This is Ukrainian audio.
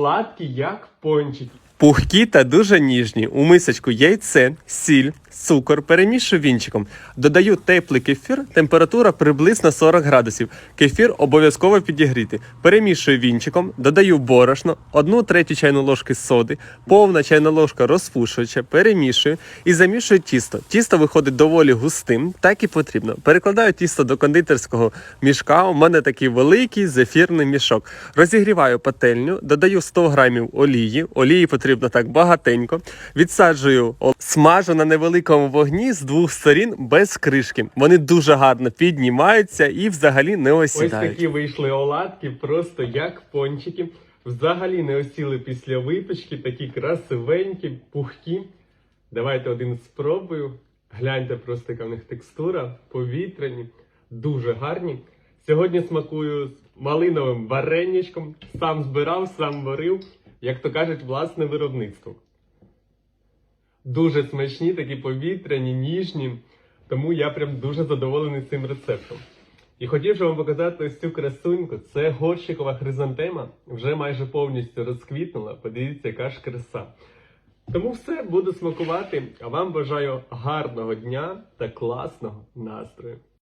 оладки як пончики. Пухкі та дуже ніжні. У мисочку яйце, сіль, цукор перемішую вінчиком. Додаю теплий кефір, температура приблизно 40 градусів. Кефір обов'язково підігріти. Перемішую вінчиком, додаю борошно, 1 третю чайну ложки соди, повна чайна ложка розпушувача, перемішую і замішую тісто. Тісто виходить доволі густим, так і потрібно. Перекладаю тісто до кондитерського мішка. У мене такий великий зефірний мішок. Розігріваю пательню, додаю 100 грамів олії. Олії потрібно так багатенько. Відсаджую, смажу на невеликому вогні з двох сторін без кришки. Вони дуже гарно піднімаються і взагалі не Ось такі вийшли оладки, просто як пончики. Взагалі не осіли після випічки, такі красивенькі, пухкі. Давайте один спробую. Гляньте просто, яка в них текстура, повітряні, дуже гарні. Сьогодні смакую з малиновим вареничком. Сам збирав, сам варив, як то кажуть, власне виробництво. Дуже смачні, такі повітряні, ніжні. Тому я прям дуже задоволений цим рецептом. І хотів же вам показати ось цю красуньку. Це горщикова хризантема, вже майже повністю розквітнула. Подивіться, яка ж краса. Тому все буду смакувати. А вам бажаю гарного дня та класного настрою.